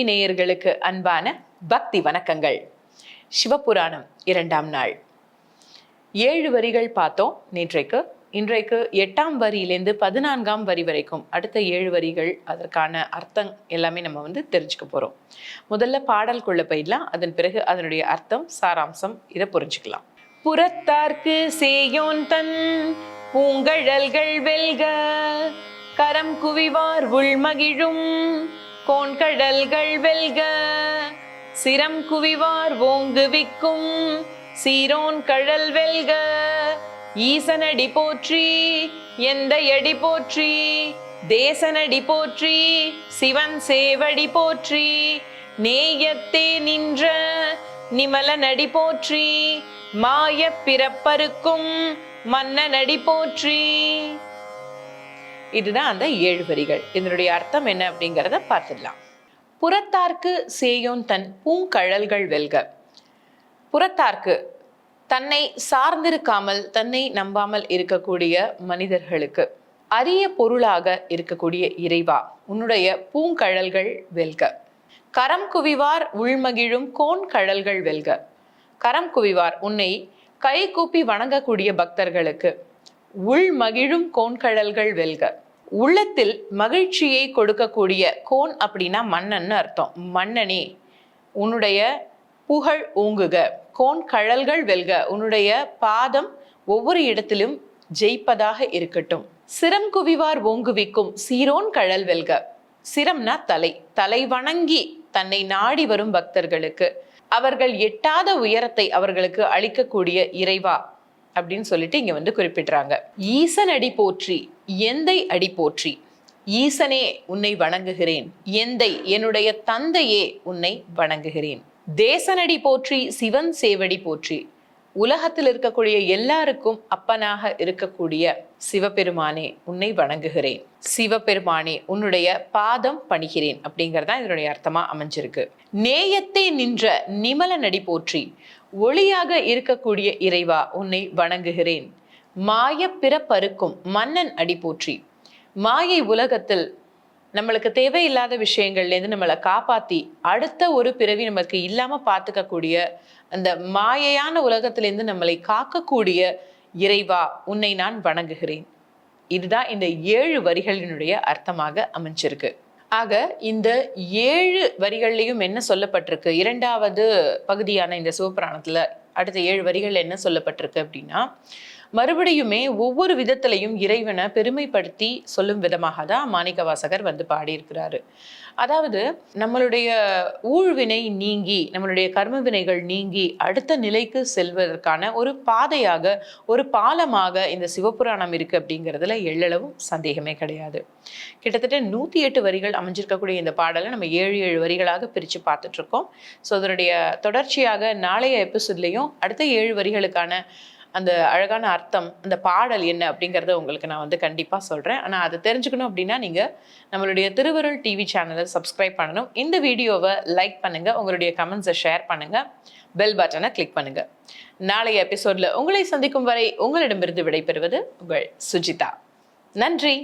TV நேயர்களுக்கு அன்பான பக்தி வணக்கங்கள். சிவபுராணம் இரண்டாம் நாள். ஏழு வரிகள் பார்த்தோம் நேற்றைக்கு. இன்றைக்கு எட்டாம் வரியிலேருந்து பதினான்காம் வரி வரைக்கும் அடுத்த ஏழு வரிகள் அதற்கான அர்த்தம் எல்லாமே நம்ம வந்து தெரிஞ்சுக்க போகிறோம் முதல்ல பாடல்குள்ள போயிடலாம். அதன் பிறகு அதனுடைய அர்த்தம் சாராம்சம் இதை புரிஞ்சுக்கலாம். புறத்தார்க்கு சேயோன் தன் பூங்கழல்கள் வெல்க கரம் குவிவார் உள்மகிழும் கோண்கடல்கள் வெல்க. சிரம் குவிவார் ஓங்குவிக்கும். சீரோன் கழல் வெல்க. ஈசனடி போற்றி எந்த எடி போற்றி. தேசனடி போற்றி சிவன் சேவடி போற்றி. நேயத்தே நின்ற நிமலனடி போற்றி. மாய பிறப்பருக்கும் மன்னனடி போற்றி. இதுதான் அந்த ஏழு வரிகள். இதனுடைய அர்த்தம் என்ன அப்படிங்கிறத பார்த்துடலாம். புறத்தார்க்கு சேயோன் தன் பூங்கழல்கள் வெல்க. புறத்தார்க்கு தன்னை சார்ந்திருக்காமல் தன்னை நம்பாமல் இருக்கக்கூடிய மனிதர்களுக்கு அரிய பொருளாக இருக்கக்கூடிய இறைவா உன்னுடைய பூங்கழல்கள் வெல்க. கரம் குவிவார் உள்மகிழும் கோன் கழல்கள் வெல்க. கரம் குவிவார் உன்னை கை கூப்பி வணங்கக்கூடிய பக்தர்களுக்கு உள் மகிழும் கோண்கழல்கள் வெல்க. உள்ளத்தில் மகிழ்ச்சியை கொடுக்கக்கூடிய கோன் அப்படின்னா மன்னன்னு அர்த்தம். மன்னனே உன்னுடைய புகழ் ஓங்குக. கோன் கழல்கள் வெல்க. உன்னுடைய பாதம் ஒவ்வொரு இடத்திலும் ஜெயிப்பதாக இருக்கட்டும். சிரம் குவிவார் ஓங்குவிக்கும் சீரோன் கழல் வெல்க. சிரம்னா தலை. தலை வணங்கி தன்னை நாடி வரும் பக்தர்களுக்கு. அவர்கள் எட்டாத உயரத்தை அவர்களுக்கு அளிக்கக்கூடிய இறைவா. அப்படின்னு சொல்லிட்டு இங்க வந்து குறிப்பிடுறாங்க. ஈசன் அடி போற்றி எந்தை அடி போற்றி? ஈசனே உன்னை வணங்குகிறேன் எந்தை? என்னுடைய தந்தையே உன்னை வணங்குகிறேன். தேசனடி போற்றி சிவன் சேவடி போற்றி. உலகத்தில் இருக்கக்கூடிய எல்லாருக்கும் அப்பனாக இருக்கக்கூடிய சிவபெருமானே உன்னை வணங்குகிறேன். சிவபெருமானே உன்னுடைய பாதம் பணிகிறேன் அப்படிங்கறதா இதனுடைய அர்த்தமா அமைஞ்சிருக்கு. நேயத்தை நின்ற நிமல நடி போற்றி ஒளியாக இருக்கக்கூடிய இறைவா உன்னை வணங்குகிறேன். மாய பிறப்பருக்கும் மன்னன் அடி போற்றி மாயை உலகத்தில் நம்மளுக்கு தேவையில்லாத விஷயங்கள்லேருந்து நம்மளை காப்பாற்றி அடுத்த ஒரு பிறவி நமக்கு இல்லாமல் பார்த்துக்கக்கூடிய அந்த மாயையான உலகத்திலேருந்து நம்மளை காக்கக்கூடிய இறைவா உன்னை நான் வணங்குகிறேன். இதுதான் இந்த ஏழு வரிகளினுடைய அர்த்தமாக அமைஞ்சிருக்கு. ஆக இந்த ஏழு வரிகள்லையும் என்ன சொல்லப்பட்டிருக்கு? இரண்டாவது பகுதியான இந்த சிவபுராணத்தில் அடுத்த ஏழு வரிகள் என்ன சொல்லப்பட்டிருக்கு அப்படின்னா மறுபடியுமே ஒவ்வொரு விதத்திலையும் இறைவனை பெருமைப்படுத்தி சொல்லும் விதமாக தான் மாணிக்க வாசகர் வந்து பாடியிருக்கிறாரு. அதாவது நம்மளுடைய ஊழ்வினை நீங்கி நம்மளுடைய கர்ம வினைகள் நீங்கி அடுத்த நிலைக்கு செல்வதற்கான ஒரு பாதையாக ஒரு பாலமாக இந்த சிவபுராணம் இருக்கு அப்படிங்கிறதுல எள்ளளவும் சந்தேகமே கிடையாது. கிட்டத்தட்ட நூற்றி எட்டு வரிகள் அமைஞ்சிருக்கக்கூடிய இந்த பாடலை நம்ம ஏழு ஏழு வரிகளாக பிரித்து பார்த்துட்டு இருக்கோம். ஸோ அதனுடைய தொடர்ச்சியாக நாளைய எபிசோட்லேயும் அடுத்த ஏழு வரிகளுக்கான அந்த அழகான அர்த்தம் அந்த பாடல் என்ன அப்படிங்கிறத உங்களுக்கு நான் வந்து கண்டிப்பாக சொல்கிறேன் ஆனால் அதை தெரிஞ்சுக்கணும் அப்படின்னா நீங்கள் நம்மளுடைய திருவருள் டிவி சேனலை சப்ஸ்கிரைப் பண்ணணும். இந்த வீடியோவை லைக் பண்ணுங்கள் உங்களுடைய கமெண்ட்ஸை ஷேர் பண்ணுங்கள் பெல் பட்டனை கிளிக் பண்ணுங்கள் நாளைய எபிசோடில் உங்களை சந்திக்கும் வரை உங்களிடமிருந்து விடைபெறுவது உங்கள் சுஜிதா. நன்றி!